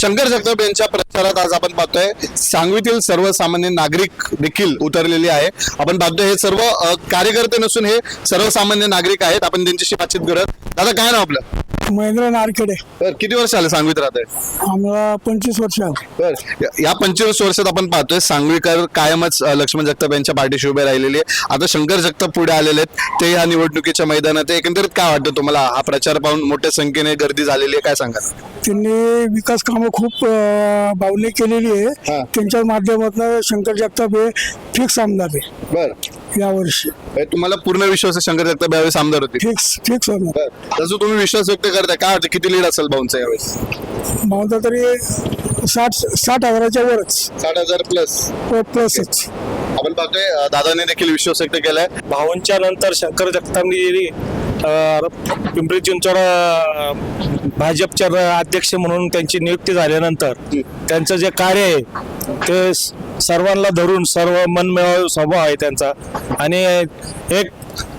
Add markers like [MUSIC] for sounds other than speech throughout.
शंकर जगताप यांच्या प्रचारात आज आपण पाहतोय सांगवीतील सर्वसामान्य नागरिक देखील उतरलेले आहे. आपण पाहतोय हे सर्व कार्यकर्ते नसून हे सर्वसामान्य नागरिक आहेत. आपण त्यांच्याशी बातचीत करत दादा काय नाव आपलं? महेंद्र नारखेडे बर किती वर्ष आले सांगवीत राहत आम्हाला पंचवीस वर्ष आली. बर या- या पंचवीस वर्षात आपण पाहतोय सांगवीकर कायमच अ, लक्ष्मण जगताप यांच्या पाठीशी उभे राहिलेले आहे. आता शंकर जगताप पुढे आलेले आहेत ते या निवडणुकीच्या मैदानात आहे. एकंदरीत काय वाटतं तुम्हाला हा प्रचार पाहून मोठ्या संख्येने गर्दी झालेली आहे काय सांगा त्यांनी विकास कामं खूप अं, बावली केलेली आहे हा. त्यांच्या माध्यमातून शंकर जगताप हे फिक्स आमदार आहे बर यावर्षी तुम्हाला पूर्ण विश्वास आहे शंकर जगताप यावेळेस आमदार होते फिक्स फिक्स होणार. जसं तुम्ही विश्वास व्यक्त करताय. काय वाटतं किती लीड असेल भाऊंचा यावेळेस? माझा तरी साठ साठ हजाराच्या वरच. साठ हजार प्लस प्लसच आपण पाहतोय अ, दादाने देखील विश्वास व्यक्त केलाय. भाऊंच्या नंतर शंकर जगतापनी अ, पिंपरी चिंचवड अ, भाजपच्या अध्यक्ष म्हणून त्यांची नियुक्ती झाल्यानंतर त्यांचं जे कार्य आहे ते स- सर्वांना धरून सर्व मनमिळावू स्वभाव आहे त्यांचा. आणि एक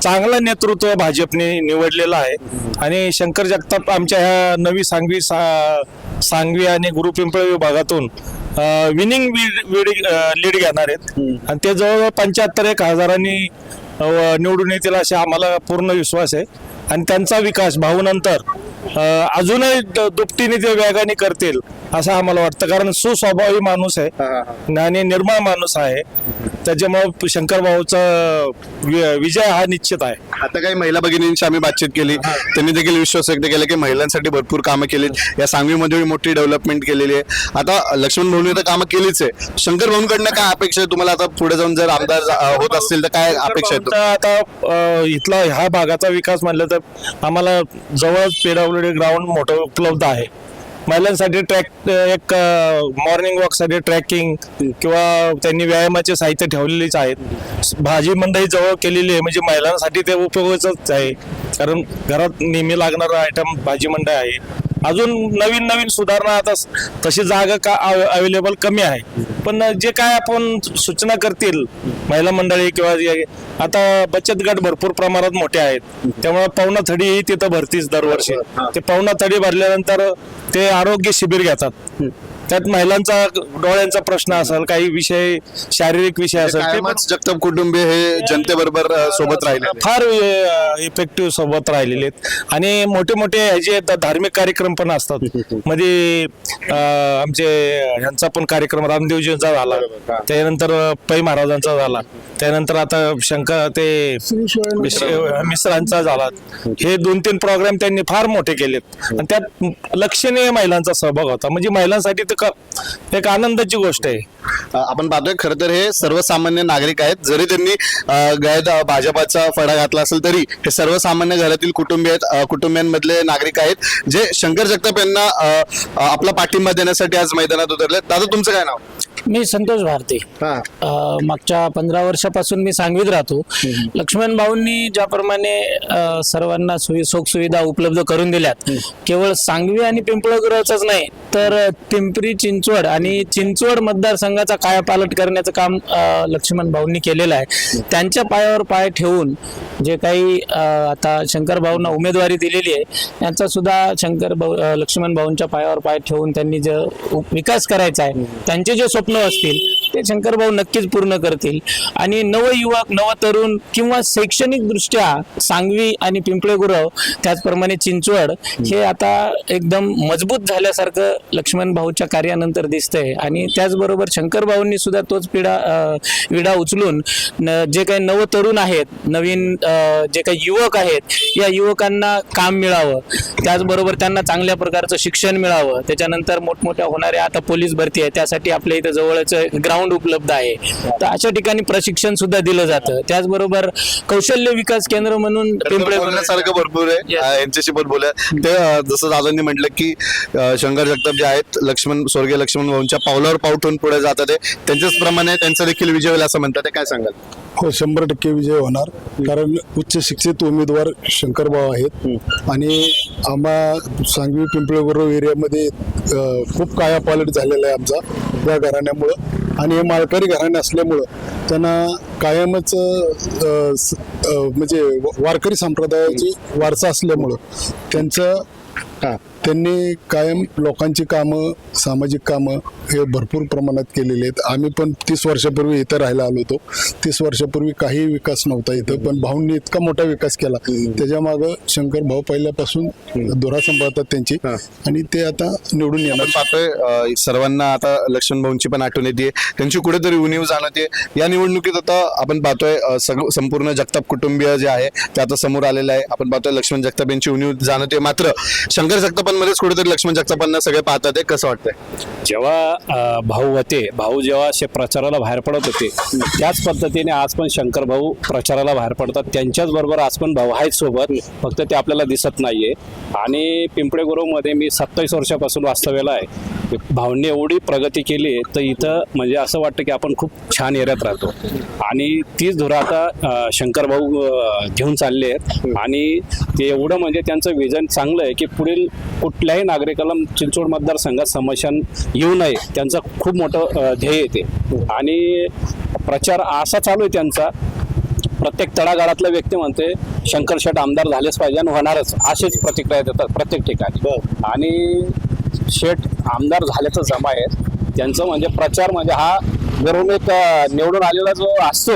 चांगलं नेतृत्व भाजपने निवडलेलं आहे. आणि शंकर जगताप आमच्या ह्या नवी सांगवी सा सांगवी आणि गुरु पिंपळ विभागातून विनिंग लीड घेणार आहेत. आणि ते जवळजवळ पंच्याहत्तर एक हजारांनी निवडून येतील असे आम्हाला पूर्ण विश्वास आहे. आणि त्यांचा विकास भाऊनंतर अजूनही दुपटीने ते वेगाने करतील. असं आम्हाला वाटतं. कारण सुस्वभावी माणूस आहे. आणि निर्मळ माणूस आहे. त्याच्यामुळे शंकर भाऊचा विजय हा निश्चित आहे. आता काही महिला भगिनींशी आम्ही बातचीत केली. त्यांनी देखील विश्वास व्यक्त केला की महिलांसाठी भरपूर कामं केलीत या सांगवीमध्ये मोठी डेव्हलपमेंट केलेली आहे. आता लक्ष्मण भाऊनी तर कामं केलीच आहे. शंकर भाऊंकडनं काय अपेक्षा आहे तुम्हाला? आता पुढे जाऊन जर आमदार होत असतील तर काय अपेक्षा आहे आता इथला ह्या भागाचा विकास म्हणलं तर आम्हाला जवळच पेडावलेले ग्राउंड मोठं उपलब्ध आहे. महिलांसाठी ट्रॅक एक मॉर्निंग वॉकसाठी ट्रॅकिंग किंवा त्यांनी व्यायामाचे साहित्य ठेवलेलेच आहेत. भाजी मंडई जवळ केलेली आहे म्हणजे महिलांसाठी ते उपयोगाचंच आहे. कारण घरात नेहमी लागणारं आयटम भाजी मंडई आहे. अजून नवीन नवीन सुधारणा आता तशी जागा का अवेलेबल कमी आहे. पण जे काय आपण सूचना करतील महिला मंडळी किंवा आता बचत गट भरपूर प्रमाणात मोठे आहेत. त्यामुळे पावणा थडी तिथं भरतीच दरवर्षी. ते पावणा थडी भरल्यानंतर ते आरोग्य शिबिर घेतात. त्यात महिलांचा डोळ्यांचा प्रश्न असेल काही विषय शारीरिक विषय असेल ते पण कायमच जगताप कुटुंबीय हे जनतेबरोबर अ, सोबत राहिले फार इफेक्टिव्ह सोबत राहिलेले आहेत. आणि मोठे मोठे ह्याचे धार्मिक कार्यक्रम पण असतात. [LAUGHS] मध्ये अं, आमचे ह्यांचा पण कार्यक्रम रामदेवजींचा झाला. त्यानंतर पै महाराजांचा झाला. त्यानंतर आता शंकर ते मिश्र- मिश्रांचा झाला. हे दोन तीन प्रोग्राम त्यांनी फार मोठे केलेत. आणि त्यात लक्षणीय महिलांचा सहभाग होता. म्हणजे महिलांसाठी तर क- एक आनंदाची गोष्ट आहे. आपण पाहतोय खरं तर हे सर्वसामान्य नागरिक आहेत. जरी त्यांनी अ, गळ्यात अ, भाजपाचा फडा घातला असेल तरी हे सर्वसामान्य घरातील कुटुंबीय आहेत अ, कुटुंबियांमधले नागरिक आहेत जे शंकर जगताप यांना अ, अ, आपला पाठिंबा देण्यासाठी आज मैदानात उतरले दादा तुमचं काय नाव? मी संतोष भारती. हा. अ, मागच्या पंधरा वर्षापासून मी सांगवीत राहतो. लक्ष्मण भाऊंनी ज्याप्रमाणे अ, सर्वांना सोयी सुविधा उपलब्ध करून दिल्यात केवळ सांगवी आणि पिंपळगुराचंच नाही तर पिंपरी चिंचवड आणि चिंचवड मतदारसंघाचा कायापालट करण्याचं काम लक्ष्मण भाऊंनी केलेलं आहे. त्यांच्या पायावर पाय ठेवून जे काही आता शंकर भाऊंना उमेदवारी दिलेली आहे त्यांचा सुद्धा शंकर भाऊ लक्ष्मण भाऊंच्या पायावर पाय ठेवून त्यांनी जे विकास करायचा आहे त्यांचे जे स्वप्न असतील ते शंकरभाऊ नक्कीच पूर्ण करतील. आणि नवयुवक नवतरुण किंवा शैक्षणिकदृष्ट्या सांगवी आणि पिंपळेगुरव त्याचप्रमाणे चिंचवड हे आता एकदम मजबूत झाल्यासारखं लक्ष्मण भाऊच्या कार्यानंतर दिसतंय. आणि त्याचबरोबर शंकर भाऊंनी सुद्धा तोच पिढा विडा उचलून न- जे काही नवतरुण आहेत नवीन जे काही युवक आहेत या युवकांना काम मिळावं. त्याचबरोबर त्यांना चांगल्या प्रकारचं शिक्षण मिळावं. त्याच्यानंतर मोठमोठ्या होणाऱ्या आता पोलीस भरती आहे. त्यासाठी आपल्या इथं जवळच ग्राउंड उपलब्ध आहे. तर अशा ठिकाणी प्रशिक्षण सुद्धा दिलं जातं. त्याचबरोबर कौशल्य विकास केंद्र म्हणून पिंपळे बोलण्यासारखं भरपूर आहे. यांच्याशी पण बोलूया. ते जसं दादांनी म्हटलं की शंकर जगताप जे आहेत लक्ष्मण स्वर्गीय लक्ष्मण भाऊंच्या पावलावर पाव ठेवून पुढे जातात त्यांच्याच प्रमाणे त्यांचा देखील विजय होईल असं म्हणतात. ते काय सांगाल? हो शंभर टक्के विजय होणार. कारण उच्च शिक्षित उमेदवार शंकरभाऊ आहेत. आणि आम्हा सांगवी पिंपळगुरव एरियामध्ये खूप कायापालट झालेला आहे आमचा या घराण्यामुळं. आणि हे माळकरी घराणे असल्यामुळं त्यांना कायमच म्हणजे वारकरी संप्रदायाची वारसा असल्यामुळं त्यांचं त्यांनी कायम लोकांची कामं सामाजिक कामं हे भरपूर प्रमाणात केलेली आहेत. आम्ही पण तीस वर्षापूर्वी इथं राहायला आलो होतो. तीस वर्षापूर्वी काही विकास नव्हता इथं पण भाऊंनी इतका मोठा विकास केला. त्याच्या मागं शंकर भाऊ पहिल्यापासून धुरा सांभाळतात त्यांची आणि ते आता निवडून येणार. पाहतोय सर्वांना आता लक्ष्मण भाऊंची पण आठवण येते. त्यांची कुठेतरी उणीव जाणवते. या निवडणुकीत आता आपण पाहतोय अ, सग- संपूर्ण जगताप कुटुंबीय जे आहे ते आता समोर आलेलं आहे. आपण पाहतोय लक्ष्मण जगताप यांची उणीव जाणवते. मात्र शंकर जगतापांमध्येच कुठेतरी लक्ष्मण जगतापांना सगळे पाहतात आहे कसं वाटतंय? जेव्हा भाऊ होते भाऊ जेव्हा असे प्रचाराला बाहेर पडत होते त्याच पद्धतीने आज पण शंकर भाऊ प्रचाराला बाहेर पडतात. त्यांच्याच बरोबर आज पण भाऊ आहेत सोबत फक्त ते आपल्याला दिसत नाहीये. आणि पिंपळे गुरुमध्ये मी सत्तावीस वर्षापासून वास्तव्याला आहे. भाऊंनी एवढी प्रगती केली तर इथं म्हणजे असं वाटतं की आपण खूप छान एरियात राहतो. आणि तीच धुरा आता शंकर भाऊ घेऊन चालले आहेत. आणि ते एवढं म्हणजे त्यांचं विजन चांगलं आहे की पुढील कुठल्याही नागरिकाला चिंचवड मतदारसंघात समस्या येऊ नये त्यांचं खूप मोठं ध्येय येते आणि प्रचार असा चालू आहे त्यांचा प्रत्येक तळागाळातला व्यक्ती म्हणते शंकर शेठ आमदार झालेच पाहिजे आणि होणारच असेच प्रतिक्रिया देतात प्रत्येक ठिकाणी. आणि शेठ आमदार झाल्याचं जमा आहे. त्यांचं म्हणजे प्रचार म्हणजे हा घरून एक निवडून आलेला जो असतो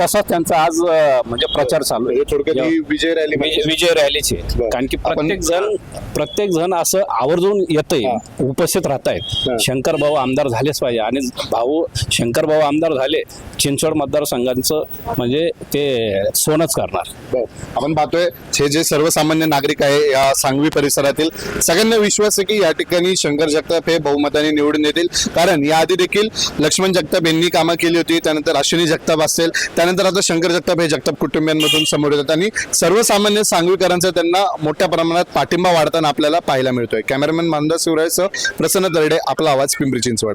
तसाच त्यांचा आज म्हणजे प्रचार चालू आहे. थोडक्यात ही विजय रॅली म्हणजे विजय रॅलीचे कारण की प्रत्येक जण प्रत्येक जण असं आवर्जून येतंय उपस्थित राहत आहेत शंकर भाऊ आमदार झालेच पाहिजे. आणि भाऊ शंकर भाऊ आमदार झाले चिंचवड मतदारसंघाचं म्हणजे ते सोनच करणार. आपण पाहतोय हे जे सर्वसामान्य नागरिक आहे या सांगवी परिसरातील सगळ्यांना विश्वास आहे की या ठिकाणी शंकर जगताप हे बहुमताने निवडून येतील. कारण याआधी देखील लक्ष्मण जगताप यांनी कामं केली होती त्यानंतर अश्विनी जगताप असेल त्यानंतर आता शंकर जगताप हे जगताप कुटुंबियांमधून समोर येतात आणि सर्वसामान्य सांगवीकरांचा त्यांना मोठ्या प्रमाणात पाठिंबा वाढताना आपल्याला पाहायला मिळतोय. कॅमेरामॅन मानदा शिवरायसह प्रसन्न दर्डे आपला आवाज पिंपरी चिंचवड.